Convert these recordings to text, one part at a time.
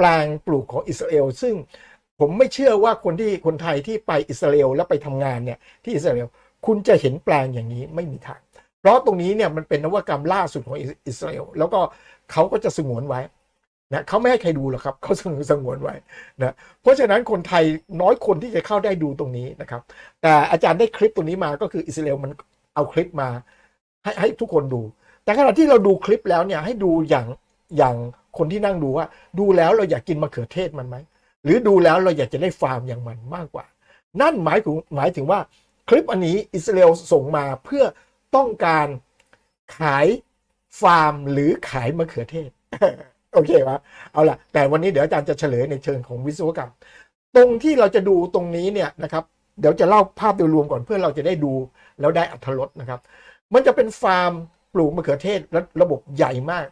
แปลงปลูกของอิสราเอลซึ่งผมไม่เชื่อว่าคนที่คนไทยที่ไปอิสราเอลแล้วไปทำงานเนี่ยที่อิสราเอลคุณจะเห็นแปลงอย่างนี้ไม่มีทาง เพราะตรงนี้เนี่ยมันเป็นนวัตกรรมล่าสุดของอิสราเอลแล้วก็เขาก็จะสงวนไว้นะเขาไม่ให้ใครดูหรอกครับเขาสงวนสงวนไว้นะเพราะฉะนั้นคนไทยน้อยคนที่จะเข้าได้ดูตรงนี้นะครับ แต่อาจารย์ได้คลิปตรงนี้มาก็คืออิสราเอลมันเอาคลิปมาให้ให้ทุกคนดู แต่ขณะที่เราดูคลิปแล้วเนี่ยให้ดูอย่าง อย่างคนที่นั่งดูว่า ดูแล้วเราอยากกินมะเขือเทศมันไหมหรือดูแล้วเราอยากจะได้ฟาร์มอย่างมันมากกว่า นั่นหมายถึงหมายถึงว่าคลิปอันนี้อิสราเอลส่งมาเพื่อต้องการขายฟาร์มหรือขายมะเขือเทศ โอเคปะเอาล่ะ แต่วันนี้เดี๋ยวอาจารย์จะเฉลยในเชิงของวิศวกรรม ตรงที่เราจะดูตรงนี้เนี่ยนะครับ เดี๋ยวจะเล่าภาพโดยรวมก่อนเพื่อเราจะได้ดูแล้วได้อัธรสนะครับ มันจะเป็นฟาร์มปลูกมะเขือเทศและระบบใหญ่มาก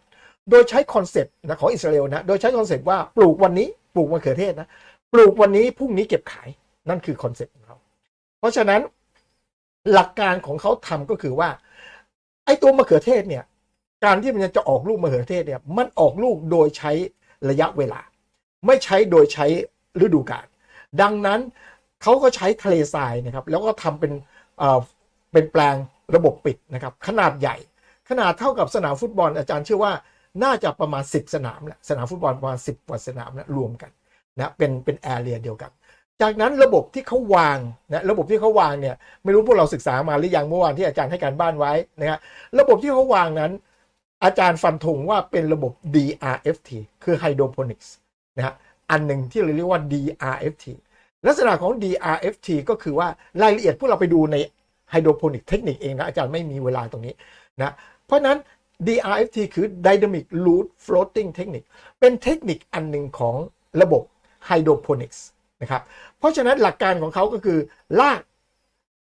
โดยใช้คอนเซปต์นะของอิสราเอลนะ โดยใช้คอนเซปต์ว่าปลูกวันนี้ปลูกมะเขือเทศนะ ปลูกวันนี้พรุ่งนี้เก็บขายนั่นคือคอนเซปต์ของเขาเพราะฉะนั้นหลักการของเขาทำก็คือว่า ไอ้ตัวมะเขือเทศเนี่ย การที่มันจะออกลูกมะเขือเทศเนี่ย มันออกลูกโดยใช้ระยะเวลา ไม่ใช้โดยใช้ฤดูกาลดังนั้นเขาก็ใช้ทะเลทรายนะครับ แล้วก็ทำเป็นเอ่อเป็นแปลงระบบปิดนะครับ ขนาดใหญ่ ขนาดเท่ากับสนามฟุตบอลอาจารย์เชื่อว่า น่าจะประมาณ 10 สนามแหละสนามฟุตบอลประมาณ 10 กว่าสนามนะรวมกันนะเป็นเป็นแอเรียเดียวกัน จากนั้นระบบที่เขาวางนะระบบที่เขาวางเนี่ยไม่รู้พวกเราศึกษามาหรือยังเมื่อวานที่อาจารย์ให้การบ้านไว้นะฮะระบบที่เขาวางนั้น อาจารย์ฟันธงว่าเป็นระบบ DRFT คือ Hydroponics นะฮะอันหนึ่งที่เราเรียกว่า DRFT ลักษณะของ DRFT ก็คือว่ารายละเอียดพวกเราไปดูใน Hydroponic เทคนิคเองนะอาจารย์ไม่มีเวลาตรงนี้นะเพราะนั้น DRFT คือ Dynamic Root Floating Technique เป็นเทคนิคอันหนึ่งของระบบ Hydroponics นะครับ เพราะฉะนั้นหลักการของเขาก็คือราก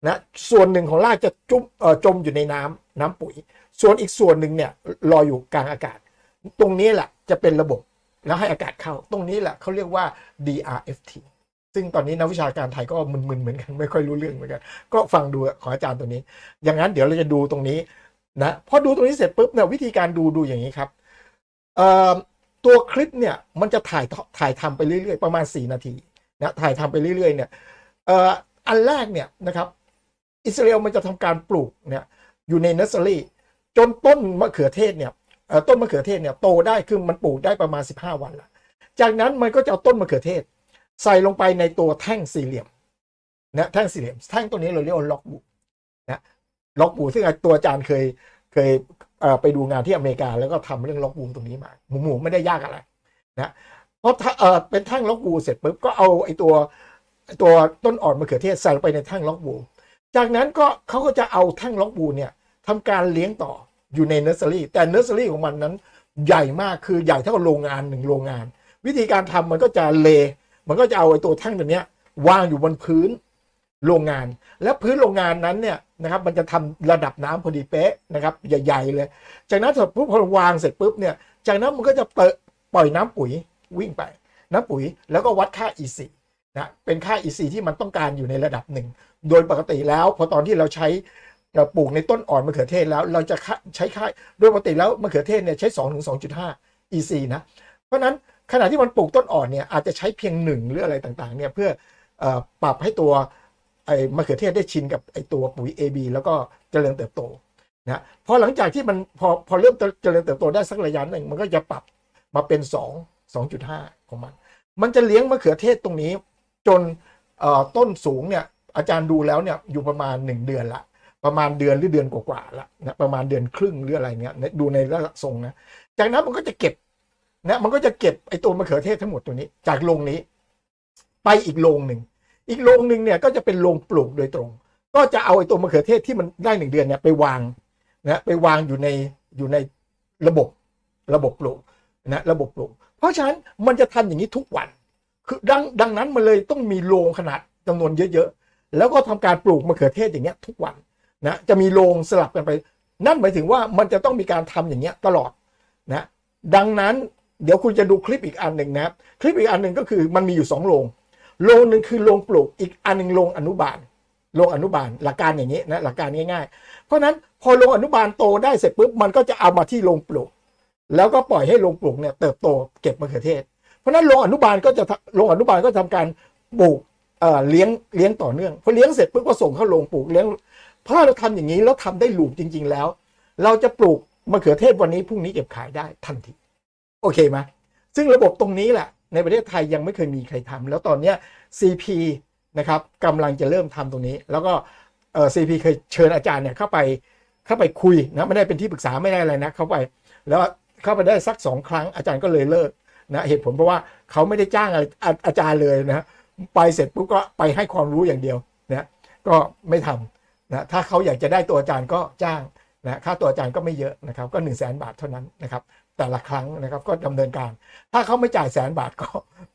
นะส่วนหนึ่งของรากจะจุมเอ่อจมอยู่ในน้ำน้ำปุ๋ย ส่วนอีกส่วนหนึ่งเนี่ยลอยอยู่กลางอากาศ ตรงนี้แหละจะเป็นระบบแล้วให้อากาศเข้า ตรงนี้แหละเขาเรียกว่า DRFT ซึ่งตอนนี้นักวิชาการไทยก็มึนๆเหมือนกันไม่ค่อยรู้เรื่องเหมือนกัน ก็ฟังดูของอาจารย์ตัวนี้ อย่างนั้นเดี๋ยวเราจะดูตรงนี้ นะพอดูตรงนี้เสร็จปุ๊บเนี่ยวิธีการดูดูอย่างนี้ครับตัวคลิปเนี่ยมันจะถ่ายถ่ายทำไปเรื่อยๆประมาณ 4 นาทีนะถ่ายทำไปเรื่อยๆเนี่ยอ,อันแรกเนี่ยนะครับอิสราเอลมันจะทำการปลูกเนี่ยอยู่ในเนสเซอรี่จนต้นมะเขือเทศเนี่ยต้นมะเขือเทศเนี่ยโตได้คือมันปลูกได้ประมาณ 15 วันละจากนั้นมันก็จะเอาต้นมะเขือเทศ ใส่ลงไปในตัวแท่งสี่เหลี่ยมนะแท่งสี่เหลี่ยม แท่งตัวนี้เราเรียกว่าล็อกบูนะ ล็อกบูซึ่งตัวอาจารย์เคยเคยเไปดูงานที่อเมริกา แล้วก็ทำเรื่องล็อกบูตรงนี้มาหมูหมูไม่ได้ยากอะไรนะเพราะถ้าเออเป็นแท่งล็อกบูเสร็จปุ๊บก็เอาไอ้ตัวตัวต้นอ่อนมะเขือเทศใส่ลงไปในแท่งล็อกบูจากนั้นก็เขาก็จะเอาแท่งล็อกบูเนี่ยทำการเลี้ยงต่ออยู่ในเนอร์เซอรี่แต่เนอร์เซอรี่ของมันนั้นใหญ่มากคือใหญ่เท่าโรงงานหนึ่งโรงงาน วิธีการทำมันก็จะเล มันก็จะเอาไอ้ตัวแท่งตัวเนี้ยวางอยู่บนพื้น โรงงาน และพื้นโรงงานนั้นเนี่ยนะครับมันจะทำระดับน้ำพอดีเป๊ะนะครับใหญ่ๆเลย จากนั้นปุ๊บพอวางเสร็จปุ๊บเนี่ยจากนั้นมันก็จะเปิดปล่อยน้ำปุ๋ยวิ่งไป น้ำปุ๋ยแล้วก็วัดค่า EC นะเป็นค่า EC ที่มันต้องการอยู่ในระดับหนึ่ง โดยปกติแล้วพอตอนที่เราใช้ปลูกในต้นอ่อนมะเขือเทศแล้วเราจะใช้ค่าโดยปกติแล้วมะเขือเทศเนี่ยใช้ 2 ถึง 2.5 EC นะเพราะนั้นขณะที่มันปลูกต้นอ่อนเนี่ยอาจจะใช้เพียงหนึ่งหรืออะไรต่างๆเนี่ยเพื่ออปรับให้ตัว ไอ้มะเขือเทศได้ชินกับไอ้ตัวปุ๋ย AB แล้วก็เจริญเติบโตนะพอหลังจากที่มันพอพอเริ่มเจริญเติบโตได้สักระยะหนึ่งมันก็จะปรับมาเป็น 2 2.5 ของมัน มันจะเลี้ยงมะเขือเทศตรงนี้ จนต้นสูงเนี่ยอาจารย์ดูแล้วเนี่ยอยู่ประมาณ 1 เดือนละ ประมาณเดือนหรือเดือนกว่าๆละนะประมาณเดือนครึ่งหรืออะไรเนี่ยดูในระดับทรงนะจากนั้นมันก็จะเก็บนะมันก็จะเก็บไอ้ตัวมะเขือเทศทั้งหมดตัวนี้ จากโรงนี้ ไปอีกโรงหนึ่ง อีกโรงหนึ่งเนี่ยก็จะเป็นโรงปลูกโดยตรง ก็จะเอาไอ้ตัวมะเขือเทศที่มันได้หนึ่งเดือนเนี่ยไปวางนะไปวางอยู่ในอยู่ในระบบระบบปลูกนะระบบปลูก เพราะฉะนั้นมันจะทำอย่างนี้ทุกวัน คือดังดังนั้นมันเลยต้องมีโรงขนาดจำนวนเยอะๆ แล้วก็ทำการปลูกมะเขือเทศอย่างเงี้ยทุกวันนะจะมีโรงสลับกันไป นั่นหมายถึงว่ามันจะต้องมีการทำอย่างเงี้ยตลอดนะดังนั้นเดี๋ยวคุณจะดูคลิปอีกอันหนึ่งนะครับคลิปอีกอันหนึ่งก็คือมันมีอยู่2โรง โรงหนึ่งคือโรงปลูกอีกอันหนึ่งโรงอนุบาลโรงอนุบาลหลักการอย่างนี้นะหลักการง่ายๆ เพราะนั้นพอโรงอนุบาลโตได้เสร็จปุ๊บมันก็จะเอามาที่โรงปลูก แล้วก็ปล่อยให้โรงปลูกเนี่ยเติบโตเก็บมะเขือเทศ เพราะนั้นโรงอนุบาลก็จะโรงอนุบาลก็ทำการปลูกเอ่อเลี้ยงเลี้ยงต่อเนื่องพอเลี้ยงเสร็จปุ๊บก็ส่งเข้าโรงปลูกเลี้ยงเพราะเราทำอย่างนี้แล้วทำได้หลูกจริง ๆ แล้ว เราจะปลูกมะเขือเทศวันนี้พรุ่งนี้เก็บขายได้ทันทีโอเคไหมซึ่งระบบตรงนี้แหละ ในประเทศไทยยังไม่เคยมีใครทำแล้วตอนเนี้ย CP นะครับกำลังจะเริ่มทำตรงนี้ แล้วก็เออ CP เคยเชิญอาจารย์เนี่ยเข้าไปเข้าไปคุยนะไม่ได้เป็นที่ปรึกษาไม่ได้อะไรนะเข้าไปแล้วเข้าไปได้สักสองครั้งอาจารย์ก็เลยเลิกนะเหตุผลเพราะว่าเขาไม่ได้จ้างอะไรอาอาจารย์เลยนะไปเสร็จปุ๊บก็ไปให้ความรู้อย่างเดียวนะก็ไม่ทำนะถ้าเขาอยากจะได้ตัวอาจารย์ก็จ้างนะค่าตัวอาจารย์ก็ไม่เยอะนะครับก็1นึ่งแสนบาทเท่านั้นนะครับ แต่ละครั้งนะครับ ก็ดำเนินการ ถ้าเขาไม่จ่ายแสนบาทก็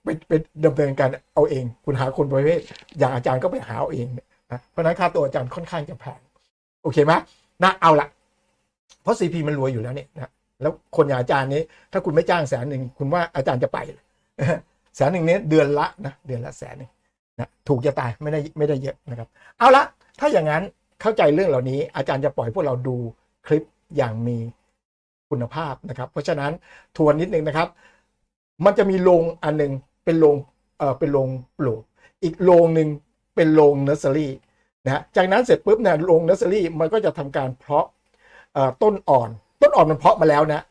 เป็นเป็นดำเนินการเอาเอง คุณหาคนประเภทอย่างอาจารย์ก็ไปหาเอาเองนะเพราะนั้นค่าตัวอาจารย์ค่อนข้างจะแพงโอเคไหมนะเอาละเพราะ CP มันรวยอยู่แล้วเนี่ยนะแล้วคนอย่างอาจารย์นี้ ถ้าคุณไม่จ้างแสนหนึ่งคุณว่าอาจารย์จะไปเหรอแสนหนึ่งนี้เดือนละนะเดือนละแสนหนึ่งนะถูกจะตายไม่ได้ไม่ได้เยอะนะครับ เอาละถ้าอย่างนั้นเข้าใจเรื่องเหล่านี้ อาจารย์จะปล่อยพวกเราดูคลิปอย่างมี คุณภาพนะครับ เพราะฉะนั้นทวนนิดนึงนะครับ มันจะมีโรงอันหนึ่งเป็นโรงเออเป็นโรงปลูก อีกโรงหนึ่งเป็นโรงเนอร์เซอรี่นะจากนั้นเสร็จปุ๊บเนี่ยโรงเนอร์เซอรี่มันก็จะทำการเพาะเอ่อต้นอ่อน ต้นอ่อนมันเพาะมาแล้วนะ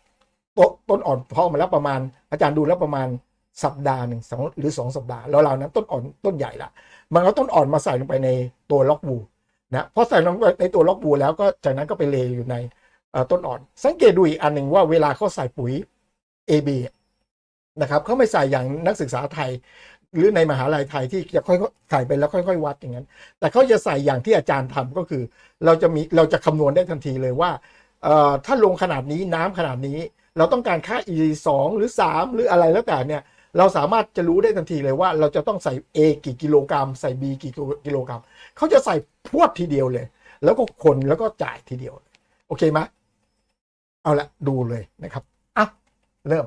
ต้นต้นอ่อนเพาะมาแล้วประมาณ อาจารย์ดูแล้วประมาณสัปดาห์หนึ่งสองหรือสองสัปดาห์แล้วเรานั้นต้นอ่อนต้นใหญ่ละมันเอาต้นอ่อนมาใส่ลงไปในตัวล็อกบูนะพอใส่ลงไปในตัวล็อกบูแล้วก็จากนั้นก็ไปเลอยู่ใน ต้นอ่อน สังเกตดูอีกอันหนึ่งว่าเวลาเขาใส่ปุ๋ย AB นะครับเขาไม่ใส่อย่างนักศึกษาไทย หรือในมหาลัยไทยที่จะค่อยๆใส่ไปแล้วค่อย ๆ วัดอย่างนั้น แต่เขาจะใส่อย่างที่อาจารย์ทำก็คือ เราจะมีเราจะคำนวณได้ทันทีเลยว่าถ้าลงขนาดนี้น้ำขนาดนี้ เราต้องการค่า e 2หรือ 3 หรืออะไรแล้วแต่เนี่ยเราสามารถจะรู้ได้ทันทีเลยว่า เราจะต้องใส่ A กี่กิโลกรัม ใส่ B กี่กิโลกรัมเขาจะใส่พวดทีเดียวเลย แล้วก็คนแล้วก็จ่ายทีเดียวโอเคไหม เอาละดูเลยนะครับอะเริ่ม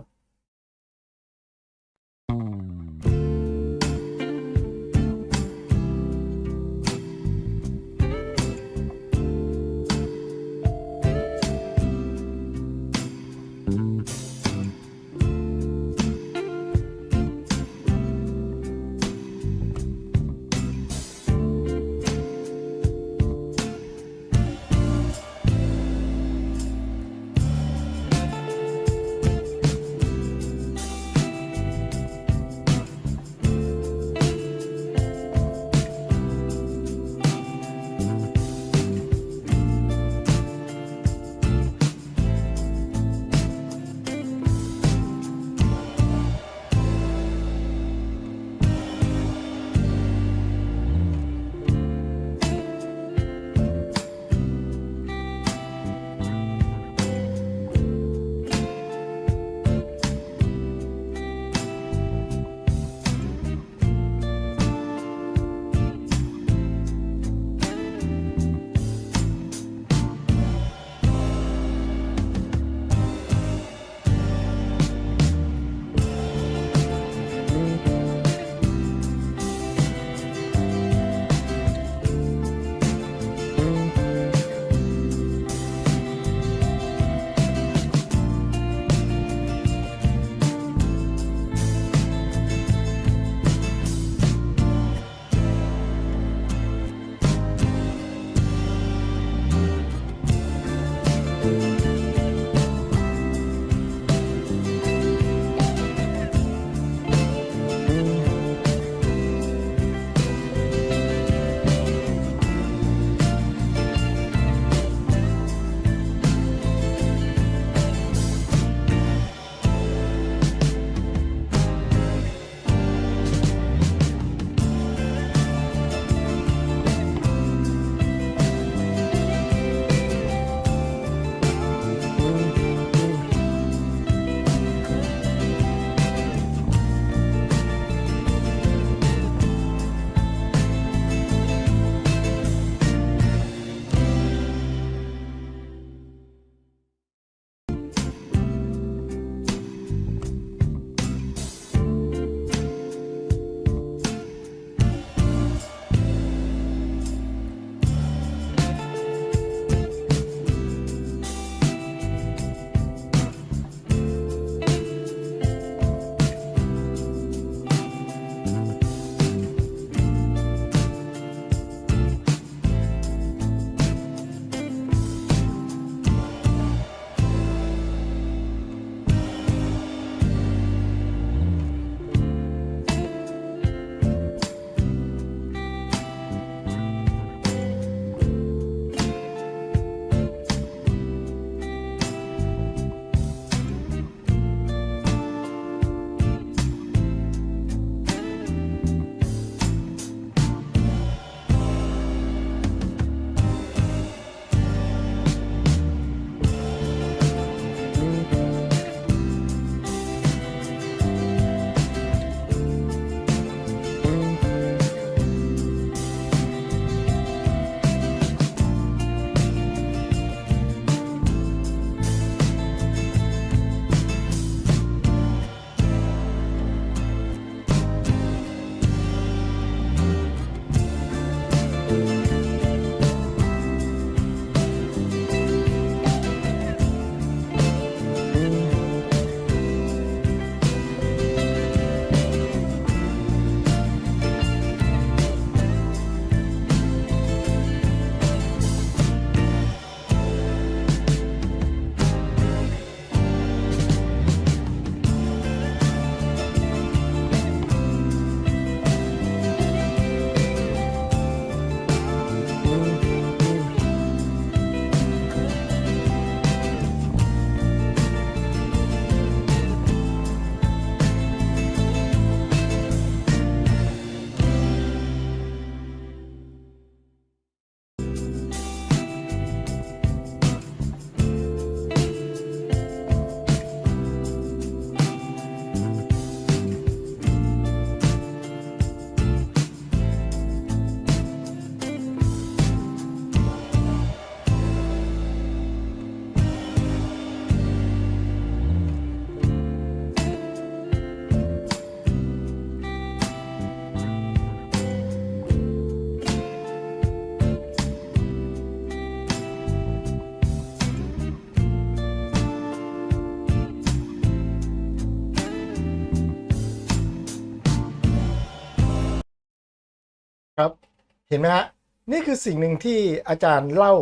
เห็นไหมฮะนี่คือสิ่งหนึ่งที่อาจารย์เล่า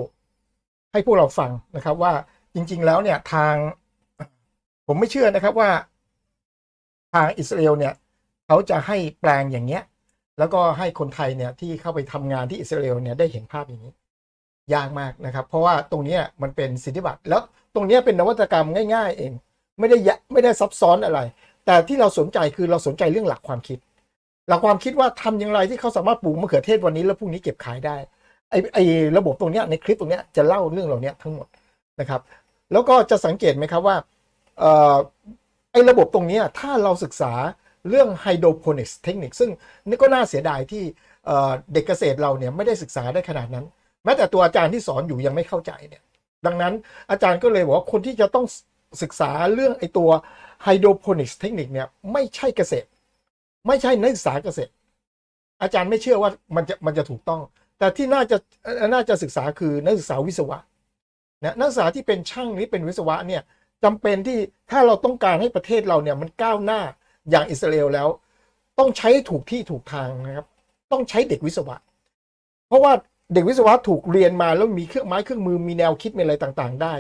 ให้พวกเราฟังนะครับ ว่าจริง ๆ แล้วเนี่ยทาง ผมไม่เชื่อนะครับว่า ทางอิสราเอลเนี่ยเขาจะให้แปลงอย่างเงี้ย แล้วก็ให้คนไทยเนี่ยที่เข้าไปทำงานที่อิสราเอลเนี่ยได้เห็นภาพอย่างนี้ ยากมากนะครับ เพราะว่าตรงนี้มันเป็นสิทธิบัตรแล้วตรงนี้เป็นนวัตกรรมง่าย ๆ เอง ไม่ได้ยะไม่ได้ซับซ้อนอะไร แต่ที่เราสนใจคือเราสนใจเรื่องหลักความคิด หลักความคิดว่าทำอย่างไรที่เขาสามารถปลูกมะเขือเทศวันนี้แล้วพรุ่งนี้เก็บขายได้ไอไอระบบตรงเนี้ยในคลิปตรงเนี้ยจะเล่าเรื่องเหล่านี้ทั้งหมดนะครับ แล้วก็จะสังเกตไหมครับว่าเอ่อไอระบบตรงเนี้ยถ้าเราศึกษาเรื่องไฮโดรโปนิกส์เทคนิคซึ่งนี่ก็น่าเสียดายที่เอ่อเด็กเกษตรเราเนี่ยไม่ได้ศึกษาได้ขนาดนั้น แม้แต่ตัวอาจารย์ที่สอนอยู่ยังไม่เข้าใจเนี่ยดังนั้นอาจารย์ก็เลยบอกว่าคนที่จะต้องศึกษาเรื่องไอตัวไฮโดรโปนิกส์เทคนิคเนี่ยไม่ใช่เกษตร ไม่ใช่นักศึกษาเกษตร อาจารย์ไม่เชื่อว่ามันจะมันจะถูกต้อง แต่ที่น่าจะน่าจะศึกษาคือนักศึกษาวิศวะนะนักศึกษาที่เป็นช่างหรือเป็นวิศวะเนี่ยจำเป็นที่ถ้าเราต้องการให้ประเทศเราเนี่ยมันก้าวหน้าอย่างอิสราเอลแล้ว ต้องใช้ถูกที่ถูกทางนะครับ ต้องใช้เด็กวิศวะ เพราะว่าเด็กวิศวะถูกเรียนมาแล้วมีเครื่องไม้เครื่องมือมีแนวคิดมีอะไรต่างๆ ได้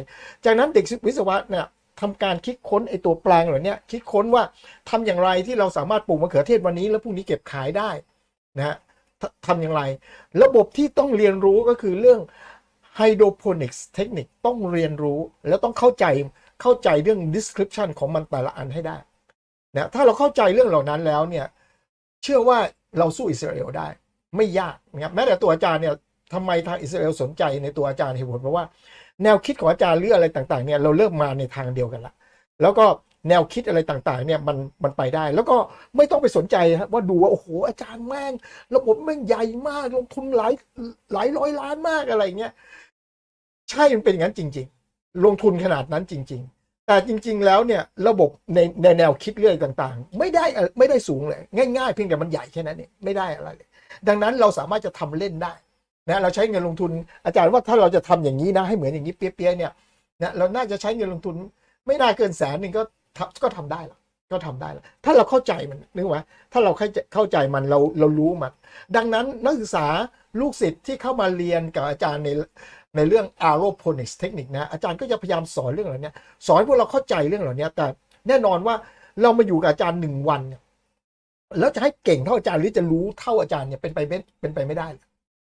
จากนั้นเด็กวิศวะเนี่ย ทำการคิดค้นไอตัวแปลงเหล่านี้คิดค้นว่าทำอย่างไรที่เราสามารถปลูกมะเขือเทศวันนี้ แล้วพรุ่งนี้เก็บขายได้นะฮะททำอย่างไร ระบบที่ต้องเรียนรู้ก็คือเรื่องไฮโดรโปนิกส์เทคนิคต้องเรียนรู้แล้วต้องเข้าใจเข้าใจเรื่อง description ของมันแต่ละอันให้ได้นะถ้าเราเข้าใจเรื่องเหล่านั้นแล้วเนี่ยเชื่อว่าเราสู้อิสราเอลได้ ไม่ยากนะครับแม้แต่ตัวอาจารย์เนี่ยทำไมทางอิสราเอลสนใจในตัวอาจารย์เหตุผลเพราะว่า แนวคิดของอาจารย์หรืออะไรต่างๆเนี่ยเราเริ่มมาในทางเดียวกันละแล้วก็แนวคิดอะไรต่างๆเนี่ยมันมันไปได้ แล้วก็ไม่ต้องไปสนใจว่าดูว่าโอ้โหอาจารย์แม่งระบบแม่งใหญ่มากลงทุนหลายหลายร้อยล้านมากอะไรเงี้ยใช่มันเป็นอย่างนั้นจริง ๆ ลงทุนขนาดนั้นจริง ๆ แต่จริง ๆ แล้วเนี่ยระบบในในแนวคิดเรื่องต่างๆ ไม่ได้ไม่ได้สูงเลย ง่าย ๆ เพียงแต่มันใหญ่แค่นั้นเองไม่ได้อะไรเลยดังนั้นเราสามารถจะทำเล่นได้ นะเราใช้เงินลงทุนอาจารย์ว่าถ้าเราจะทำอย่างนี้นะให้เหมือนอย่างนี้เปี้ยๆเนี่ยนะเราน่าจะใช้เงินลงทุนไม่น่าเกินแสนหนึ่งก็ทำก็ทำได้หรอกก็ทำได้แล้วถ้าเราเข้าใจมันนึกว่าถ้าเราเข้าใจมันเราเรารู้มัน ดังนั้นนักศึกษาลูกศิษย์ที่เข้ามาเรียนกับอาจารย์ในในเรื่อง aeroponics เทคนิคนะอาจารย์ก็จะพยายามสอนเรื่องเหล่านี้สอนพวกเราเข้าใจเรื่องเหล่านี้แต่แน่นอนว่าเรามาอยู่กับอาจารย์หนึ่งวัน แล้วจะให้เก่งเท่าอาจารย์หรือจะรู้เท่าอาจารย์เนี่ยเป็นไปไม่เป็นไปไม่ได้เลย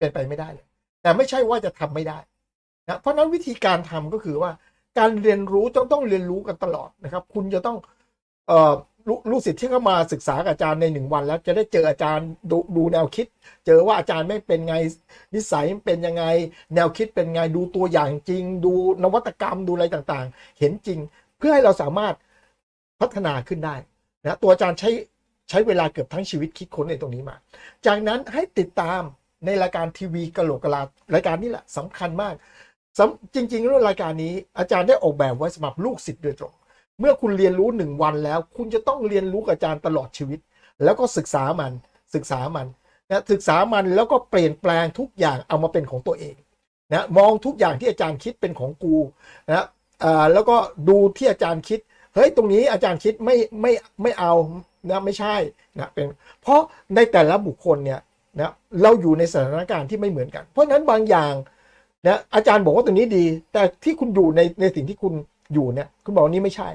เป็นไปไม่ได้เลยแต่ไม่ใช่ว่าจะทำไม่ได้นะเพราะนั้นวิธีการทำก็คือว่าการเรียนรู้ต้องต้องเรียนรู้กันตลอดนะครับ คุณจะต้องเอ่อลูลูกศิษย์ที่เข้ามาศึกษากับอาจารย์ในหนึ่งวัน แล้วจะได้เจออาจารย์ดูดูแนวคิด เจอว่าอาจารย์ไม่เป็นไงนิสัยเป็นยังไง แนวคิดเป็นไงดูตัวอย่างจริง ดูนวัตกรรมดูอะไรต่างๆ เห็นจริง เพื่อให้เราสามารถพัฒนาขึ้นได้นะตัวอาจารย์ใช้ใช้เวลาเกือบทั้งชีวิตคิดค้นในตรงนี้มา จากนั้นให้ติดตาม ในรายการทีวีกะโหลกกะลารายการนี้แหละสำคัญมากจริงๆแล้วรายการนี้อาจารย์ได้ออกแบบไว้สำหรับลูกศิษย์โดยตรง เมื่อคุณเรียนรู้หนึ่งวันแล้ว คุณจะต้องเรียนรู้กับอาจารย์ตลอดชีวิต แล้วก็ศึกษามันศึกษามันนะศึกษามันแล้วก็เปลี่ยนแปลงทุกอย่างเอามาเป็นของตัวเองนะมองทุกอย่างที่อาจารย์คิดเป็นของกูนะแล้วก็ดูที่อาจารย์คิดเฮ้ยตรงนี้อาจารย์คิดไม่ไม่ไม่เอานะไม่ใช่นะเป็นเพราะในแต่ละบุคคลเนี่ย นะเราอยู่ในสถานการณ์ที่ไม่เหมือนกัน เพราะฉะนั้นบางอย่างนะอาจารย์บอกว่าตรงนี้ดี แต่ที่คุณอยู่ในในสิ่งที่คุณอยู่เนี่ยคุณบอกว่านี่ไม่ใช่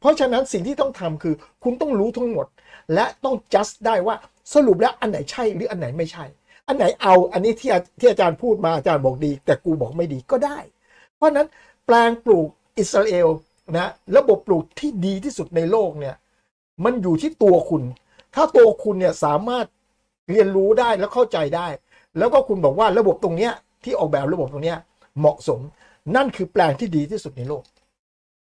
เพราะฉะนั้นสิ่งที่ต้องทำคือ คุณต้องรู้ทั้งหมด และต้อง just ได้ว่าสรุปแล้วอันไหนใช่หรืออันไหนไม่ใช่ อันไหนเอาอันนี้ที่ที่อาจารย์พูดมาอาจารย์บอกดี แต่กูบอกไม่ดีก็ได้ เพราะฉะนั้นแปลงปลูกอิสราเอลนะระบบปลูกที่ดีที่สุดในโลกเนี่ยมันอยู่ที่ตัวคุณ ถ้าตัวคุณเนี่ยสามารถ เรียนรู้ได้แล้วเข้าใจได้ แล้วก็คุณบอกว่าระบบตรงเนี้ยที่ออกแบบระบบตรงเนี้ยเหมาะสม นั่นคือแปลงที่ดีที่สุดในโลก